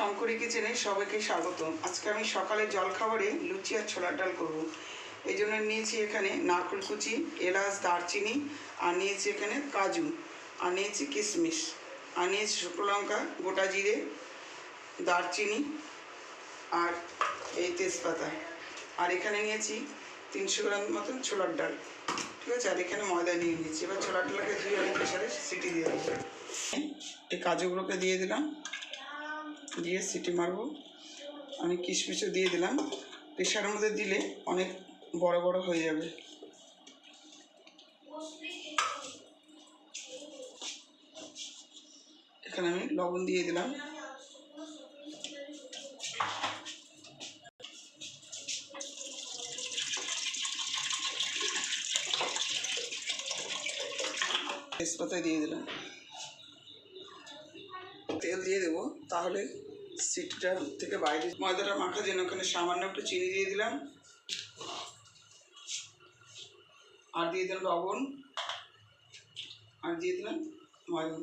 শঙ্করী কিচেনে সবাইকে স্বাগত আজকে আমি সকালে জলখাবারে লুচি আর ছোলার ডাল করব। এই জন্য নিয়েছি এখানে নারকেল কুচি, এলাচ, দারচিনি, আর নিয়েছি এখানে কাজু, আর নিয়েছি কিশমিশ, আর নিয়েছি শুকনো লঙ্কা, গোটা জিরে, দারচিনি, আর এই তেজপাতা, আর এখানে নিয়েছি তিনশো গ্রাম মতন ছোলার ডাল। ঠিক আছে? আর এখানে ময়দা নিয়ে নিয়েছি। এবার ছোলার ডালকে ধুয়ে আমি প্রেশারে সিটি দিয়ে দেবো। এই কাজুগুলোকে দিয়ে দিলাম। দিয়ে সিটি মারবো। আমি কিশমিশও দিয়ে দিলাম। প্রেশারের মধ্যে দিলে অনেক বড় বড় হয়ে যাবে। এখানে আমি লবণ দিয়ে দিলাম। তেজপাতায় দিয়ে দিলাম। তেল দিয়ে দেবো, তাহলে সিটিটা থেকে বাইরে ময়দাটা মাখা জন্য ওখানে সামান্য একটু চিনি দিয়ে দিলাম। আর দিয়ে দিলাম লবণ। আর দিয়ে দিলাম ময়দা।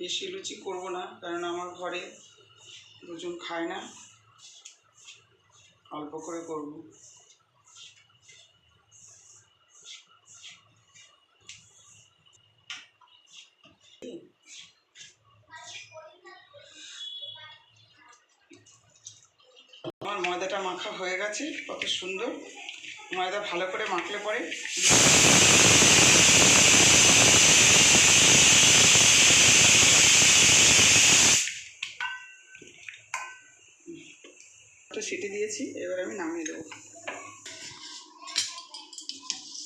বেশি লুচি করব না, কারণ আমার ঘরে দুজন খায় না। অল্প করে করব। আমার ময়দাটা মাখা হয়ে গেছে, কত সুন্দর। ময়দা ভালো করে মাখলে পরে একটা সিটি দিয়েছি, এবার আমি নামিয়ে দেবো।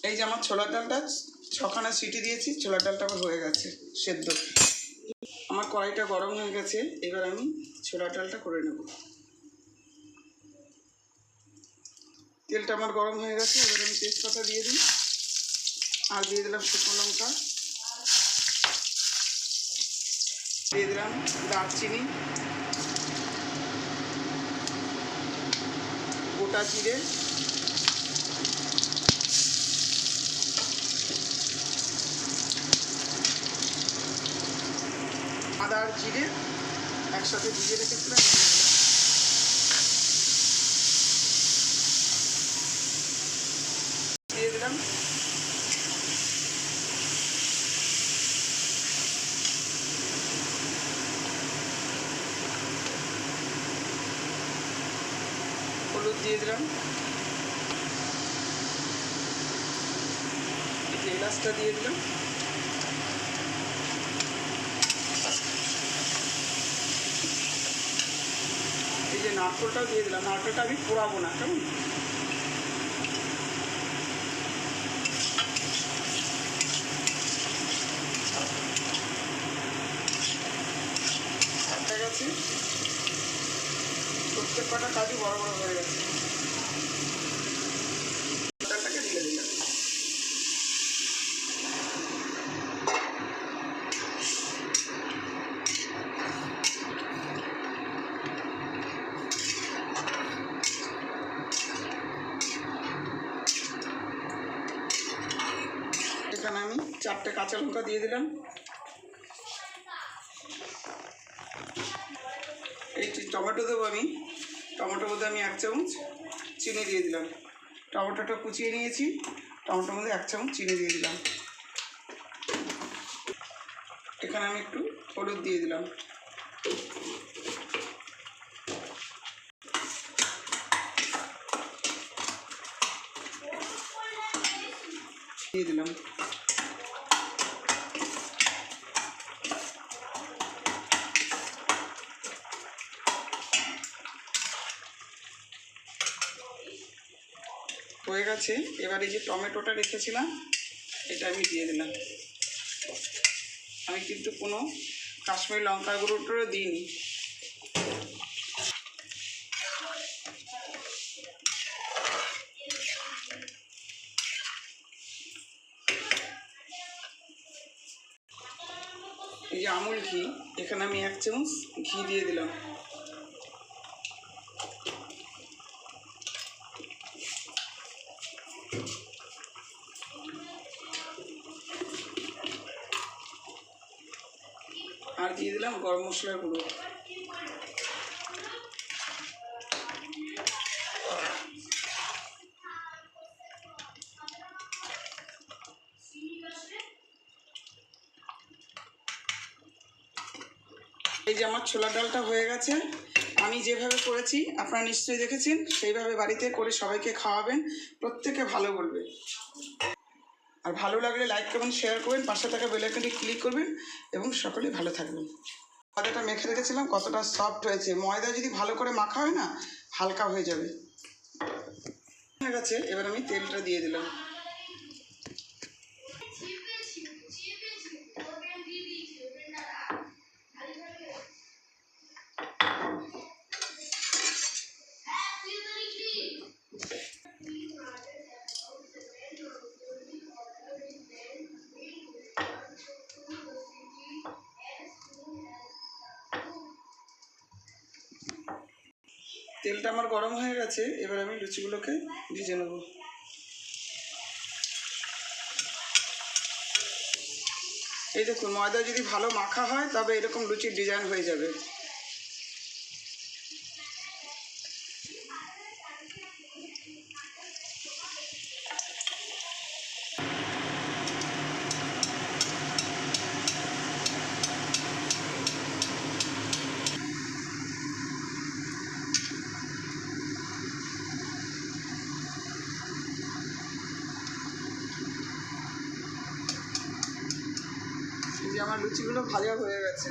এই যে আমার ছোলার ডালটা, ছখানা সিটি দিয়েছি, ছোলার ডালটা আবার হয়ে গেছে, সেদ্ধ। আমার কড়াইটা গরম হয়ে গেছে, এবার আমি ছোলার ডালটা করে নেব। তেলটা আমার গরম হয়ে গেছে, এবার আমি তেজপাতা দিয়ে দিই। আর দিয়ে দিলাম শুকনো লঙ্কা। দিয়ে দিলাম দারচিনি। গোটা জিরে। আদা আর জিরে একসাথে ভিজিয়ে রেখেছিলাম দিয়ে দিলাম হলুদ দিয়ে দিলাম। এলাচটা দিয়ে দিলাম। এই যে নারকলটাও দিয়ে দিলাম। নারকলটা আমি পোড়াবো না, কেমন? কটা কাজই বড় বড় হয়ে গেছে ডালটাকে ঢেলে দিলাম এখানে আমি চারটে কাঁচা লঙ্কা দিয়ে দিলাম। এই টমেটো দেবো আমি। টমেটোর মধ্যে আমি এক চামচ চিনি দিয়ে দিলাম। টমেটোটা কুচিয়ে নিয়েছি। টমেটোর মধ্যে এক চামচ চিনি দিয়ে দিলাম। এখানে আমি একটু হলুদ দিয়ে দিলাম দিয়ে দিলাম হয়ে গেছে। এবার যে টমেটোটা রেখেছিলাম, এটা আমি দিয়ে দিলাম। আমি কিন্তু কোনো কাশ্মীর লঙ্কা গুঁড়োটারও দিইনি। এই যে আমুল ঘি, এখানে আমি এক চামচ ঘি দিয়ে দিলাম। আর দিয়ে দিলাম গরম মশলা গুঁড়ো। এই যে আমার ছোলা ডালটা হয়ে গেছে আমি যেভাবে করেছি, আপনারা নিশ্চয়ই দেখেছেন, সেইভাবে বাড়িতে করে সবাইকে খাওয়াবেন, প্রত্যেকে ভালো বলবে। আর ভালো লাগলে লাইক করবেন শেয়ার করবেন, পাশে থাকা বেলাইকনটি ক্লিক করবেন এবং সকলে ভালো থাকবেন। ময়দাটা মেখে রেখেছিলাম, কতটা সফট হয়েছে। ময়দা যদি ভালো করে মাখা হয় না, হালকা হয়ে যাবে। গেছে, এবার আমি তেলটা দিয়ে দিলাম। তেলটা আমার গরম হয়ে গেছে, এবার আমি লুচিগুলোকে ভিজে নেব। এই দেখুন, ময়দা যদি ভালো মাখা হয়, তবে এরকম লুচির ডিজাইন হয়ে যাবে এই যে আমার লুচিগুলো ভাজা হয়ে গেছে।